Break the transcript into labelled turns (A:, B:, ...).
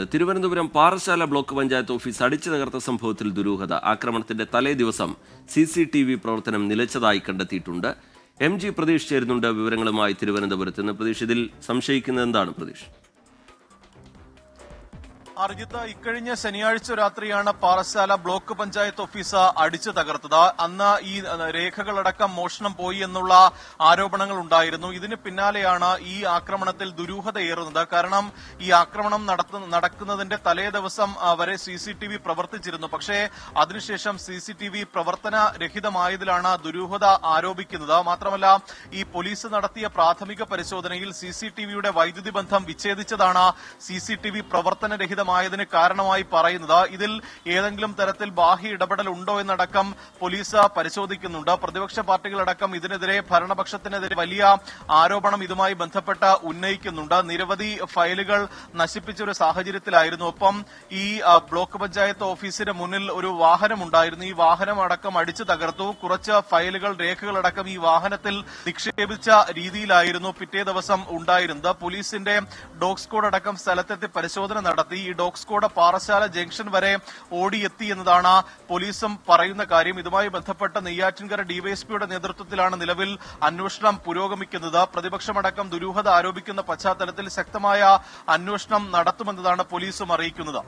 A: നിന്ന് Thiruvananthapuram Parassala block panchayat office അടിച്ചു തകർത്ത സംഭവത്തിൽ ദുരൂഹത. ആക്രമണത്തിന്റെ തലേ ദിവസം സി സി ടി വി പ്രവർത്തനം നിലച്ചതായി കണ്ടെത്തിയിട്ടുണ്ട്. എം ജി പ്രതീഷ് ചേരുന്നുണ്ട് വിവരങ്ങളുമായി തിരുവനന്തപുരത്ത്. നിന്ന് പ്രതീഷ് ഇതിൽ സംശയിക്കുന്നത് എന്താണ് പ്രതീഷ്?
B: അർജിത്ത് ഇക്കഴിഞ്ഞ ശനിയാഴ്ച രാത്രിയാണ് പാറശാല ബ്ലോക്ക് പഞ്ചായത്ത് ഓഫീസ് അടിച്ചു തകർത്തത്. അന്ന് ഈ രേഖകളടക്കം മോഷണം പോയി എന്നുള്ള ആരോപണങ്ങൾ ഉണ്ടായിരുന്നു. ഇതിന് പിന്നാലെയാണ് ഈ ആക്രമണത്തിൽ ദുരൂഹതയേറുന്നത്. കാരണം ഈ ആക്രമണം നടക്കുന്നതിന്റെ തലേ ദിവസം വരെ സി സി ടി വി പ്രവർത്തിച്ചിരുന്നു. പക്ഷേ അതിനുശേഷം സി സി ടി വി പ്രവർത്തനരഹിതമായതിലാണ് ദുരൂഹത ആരോപിക്കുന്നത്. മാത്രമല്ല ഈ പോലീസ് നടത്തിയ പ്രാഥമിക പരിശോധനയിൽ സി സി ടി വിയുടെ വൈദ്യുതി ബന്ധം വിച്ഛേദിച്ചതാണ് സി സി ടി വി പ്രവർത്തനരഹിതമായതിന് കാരണമായി പറയുന്നത്. ഇതിൽ ഏതെങ്കിലും തരത്തിൽ ബാഹ്യ ഇടപെടൽ ഉണ്ടോ എന്നടക്കം പോലീസ് പരിശോധിക്കുന്നുണ്ട്. പ്രതിപക്ഷ പാർട്ടികളടക്കം ഇതിനെതിരെ ഭരണപക്ഷത്തിനെതിരെ വലിയ ആരോപണം ഇതുമായി ബന്ധപ്പെട്ട് ഉന്നയിക്കുന്നുണ്ട്. നിരവധി ഫയലുകൾ നശിപ്പിച്ച ഒരു സാഹചര്യത്തിലായിരുന്നു. ഒപ്പം ഈ ബ്ലോക്ക് പഞ്ചായത്ത് ഓഫീസിന് മുന്നിൽ ഒരു വാഹനമുണ്ടായിരുന്നു. ഈ വാഹനം അടക്കം അടിച്ചു തകർത്തു. കുറച്ച് ഫയലുകൾ രേഖകളടക്കം ഈ വാഹനത്തിൽ നിക്ഷേപിച്ച രീതിയിലായിരുന്നു പിറ്റേ ദിവസം ഉണ്ടായിരുന്നത്. പോലീസിന്റെ ഡോഗ് സ്ക്വാഡ് അടക്കം സ്ഥലത്തെത്തി പരിശോധന നടത്തി. ഡോഗ് സ്ക്വാഡ് പാറശാല ജംഗ്ഷൻ വരെ ഓടിയെത്തി എന്നതാണ് പോലീസും പറയുന്ന കാര്യം. ഇതുമായി ബന്ധപ്പെട്ട് നെയ്യാറ്റിൻകര ഡിവൈഎസ്പിയുടെ നേതൃത്വത്തിലാണ് നിലവിൽ അന്വേഷണം പുരോഗമിക്കുന്നത്. പ്രതിപക്ഷമടക്കം ദുരൂഹത ആരോപിക്കുന്ന പശ്ചാത്തലത്തിൽ ശക്തമായ അന്വേഷണം നടത്തുമെന്നതാണ് പോലീസും അറിയിക്കുന്നത്.